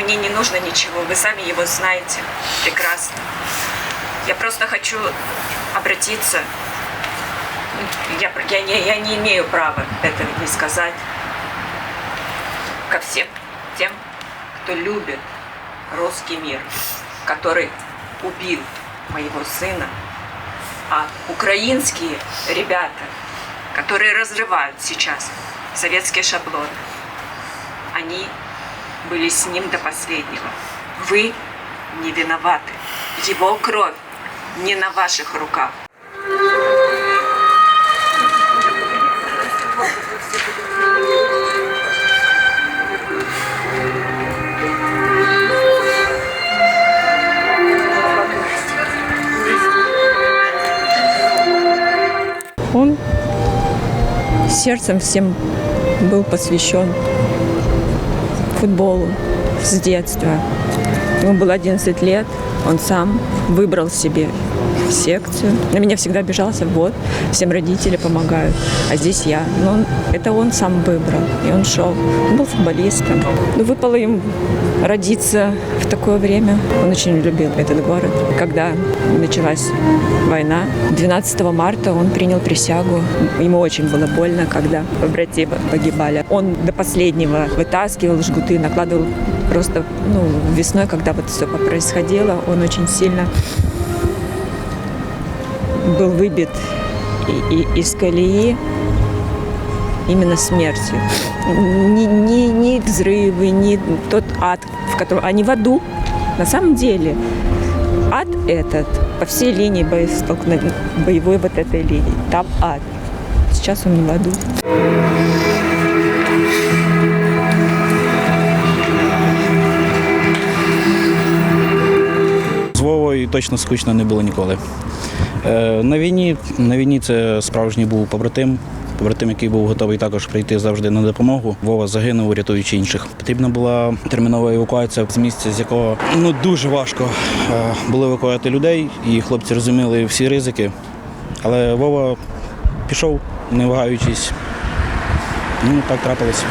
Мне не нужно ничего, вы сами его знаете прекрасно. Я просто хочу обратиться. Я, я, не, я не имею права этого не сказать. Ко всем тем, кто любит русский мир, который убил моего сына, а украинские ребята, которые разрывают сейчас советские шаблоны, они были с ним до последнего. Вы не виноваты. Его кровь не на ваших руках. Он сердцем всем был посвящен футболу с детства. Ему было 11 лет, он сам выбрал себе секцию. На меня всегда обижался, вот, всем родители помогают, а здесь я. Но он, это он сам выбрал, и он шел. Он был футболистом. Но выпало ему родиться в такое время. Он очень любил этот город. Когда началась война, 12 марта он принял присягу. Ему очень было больно, когда побратимы погибали. Он до последнего вытаскивал жгуты, накладывал просто ну, весной, когда вот все происходило, он очень сильно был выбит и- и- из колеи именно смертью. Не, не, не взрывы, не тот ад, в котором... Они в аду. На самом деле ад этот по всей линии боевой вот этой линии. Там ад. Сейчас он не в аду. Точно скучно не було ніколи. Е, На війні, на війні це справжній був побратим, побратим, який був готовий також прийти завжди на допомогу. Вова загинув, рятуючи інших. Потрібна була термінова евакуація з місця, з якого ну дуже важко е, було евакуювати людей, і хлопці розуміли всі ризики. Але Вова пішов, не вагаючись. Ну так трапилось.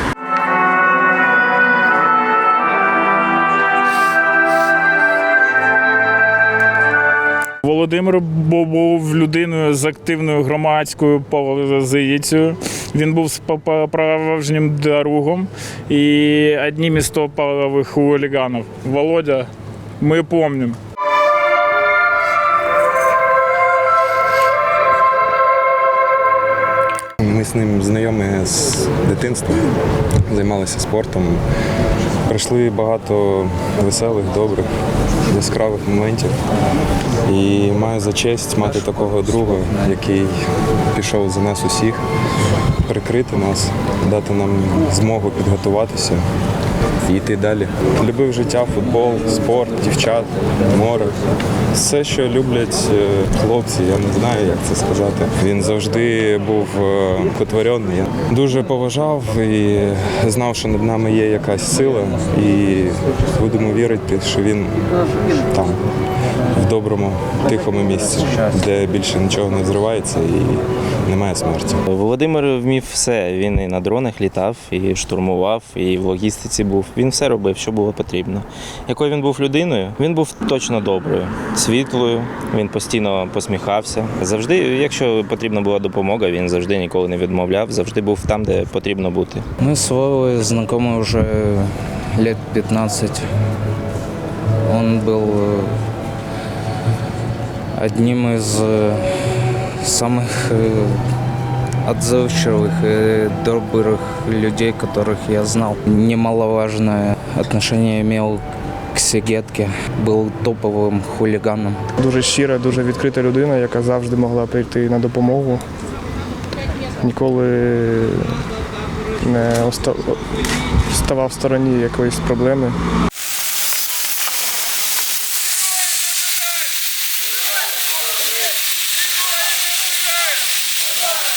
Володимир був людиною з активною громадською позицією. Він був справжнім другом і одним із топових хуліганів. Володя, ми пам'ятаємо. Ми з ним знайомі з дитинства, займалися спортом. Пройшли багато веселих, добрих, яскравих моментів. І маю за честь мати такого друга, який пішов за нас усіх, прикрити нас, дати нам змогу підготуватися і йти далі. Любив життя, футбол, спорт, дівчат, море. Все, що люблять е, хлопці, я не знаю, як це сказати. Він завжди був е, потворений. Дуже поважав і знав, що над нами є якась сила, і будемо вірити, що він там, в доброму, тихому місці, де більше нічого не взривається і немає смерті. Володимир вмів все. Він і на дронах літав, і штурмував, і в логістиці був. Він все робив, що було потрібно. Якою він був людиною? Він був точно доброю, світлою. Він постійно посміхався. Завжди, якщо потрібна була допомога, він завжди ніколи не відмовляв, завжди був там, де потрібно бути. Мы с Вовой знакомы уже лет 15. Он был э, одним из э, самых э, отзывчивых и добрых людей, которых я знал. Немаловажное отношение имел к Сигетке, был топовым хулиганом. Дуже щира, дуже відкрита людина, яка завжди могла прийти на допомогу. Ніколи не оста- ставав в стороні якоїсь проблеми.